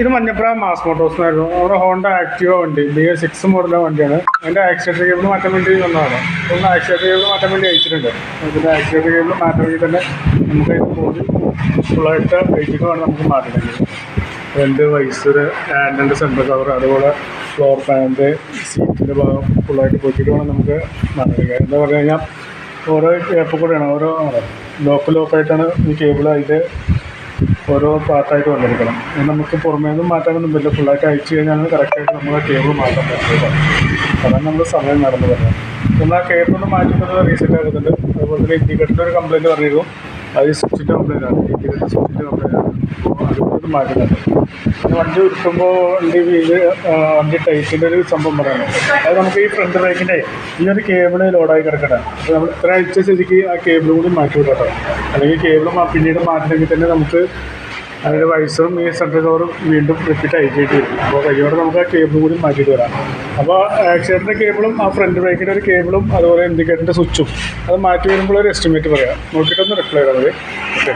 ഇത് മഞ്ഞപ്പുറ മാസ് മോട്ടോഴ്സിനായിരുന്നു. അവിടെ ഹോണ്ട ആക്റ്റീവ വണ്ടി ബി എ സിക്സ് മോഡല വണ്ടിയാണ്. അതിന്റെ ആക്സിഡന്റ് കേബിൾ മാറ്റാൻ വേണ്ടി വന്നതാണ്. ഒന്ന് ആക്സിഡന്റ് കേബിൾ മാറ്റാൻ വേണ്ടി അയച്ചിട്ടുണ്ട്. ഇതിന്റെ ആക്സിഡന്റ് കേബിൾ മാറ്റാൻ വേണ്ടി തന്നെ നമുക്ക് പോയി ഫുള്ളായിട്ട് വെയിറ്റിംഗ് വേണം നമുക്ക് മാറ്റുന്നത്. രണ്ട് വൈസർ ഹാൻഡിന്റെ സെന്റർ കവർ അതുപോലെ ഫ്ലോർ ഫാനിന്റെ സീറ്റിന്റെ ഭാഗം ഫുള്ളായിട്ട് പൊട്ടിയിട്ട് വേണം നമുക്ക് മാറ്റണമെങ്കിൽ എന്താ പറഞ്ഞു കഴിഞ്ഞാൽ ഓരോ ഏപ്പ് കൂടെയാണ് ഓരോ ലോക്ക് ലോക്കായിട്ടാണ് ഈ കേബിൾ അതിന്റെ ഓരോ പാർട്ടായിട്ട് വന്നിരിക്കണം. നമുക്ക് പുറമേ നിന്നും മാറ്റാനൊന്നും പറ്റില്ല. ഫുള്ളായിട്ട് അയച്ചു കഴിഞ്ഞാൽ കറക്റ്റായിട്ട് നമ്മൾ ആ കേബിൾ മാറ്റാൻ പറ്റില്ല അതാണ് നമ്മൾ സമയം നടന്നു നമ്മൾ ആ കേബിൾ മാറ്റുന്നത് റീസെന്റ് ആകുന്നുണ്ട് അതുപോലെ തന്നെ ഇൻഡിക്കേറ്ററിന്റെ ഒരു കംപ്ലയിന്റ് പറഞ്ഞിരുന്നു. അത് സ്വിച്ചിന്റെ കംപ്ലയിന്റ് ആണ്. ഇൻഡിക്കേറ്റർ സ്വിച്ചിന്റെ കംപ്ലയിന്റ് ആണ്. അപ്പോൾ അതുകൊണ്ട് മാറ്റുന്നുണ്ട്. പിന്നെ വണ്ടി ഉടുക്കുമ്പോൾ വണ്ടി ആ, വണ്ടി ടൈറ്റിന്റെ ഒരു സംഭവം പറയണം. അത് നമുക്ക് ഈ ഫ്രണ്ട് ബ്രേക്കിന്റെ ഈ ഒരു കേബിൾ ലോഡായി കിടക്കണം അപ്പോൾ നമ്മൾ ഇത്ര അഴിച്ച സ്ഥിതിക്ക് ആ കേബിൾ കൂടി മാറ്റി വിടട്ടോ. അല്ലെങ്കിൽ കേബിൾ പിന്നീട് മാറ്റണമെങ്കിൽ തന്നെ നമുക്ക് അതിന്റെ വൈസറും ഈ സെൻട്രൽ വീണ്ടും റിപ്പീറ്റ് അയക്കേണ്ടി വരും അപ്പോൾ കഴിയോടെ നമുക്ക് ആ കേബിൾ കൂടി മാറ്റിയിട്ട് വരാം. അപ്പോൾ ആക്സിഡന്റെ കേബിളും ആ ഫ്രണ്ട് ബ്രേക്കിന്റെ ഒരു കേബിളും അതുപോലെ ഇൻഡിക്കേറ്ററിന്റെ സ്വിച്ചും അത് മാറ്റി വരുമ്പോൾ ഒരു എസ്റ്റിമേറ്റ് പറയാം. നോക്കിയിട്ടൊന്ന് റിപ്ലൈ ചെയ്താൽ മതി. ഓക്കെ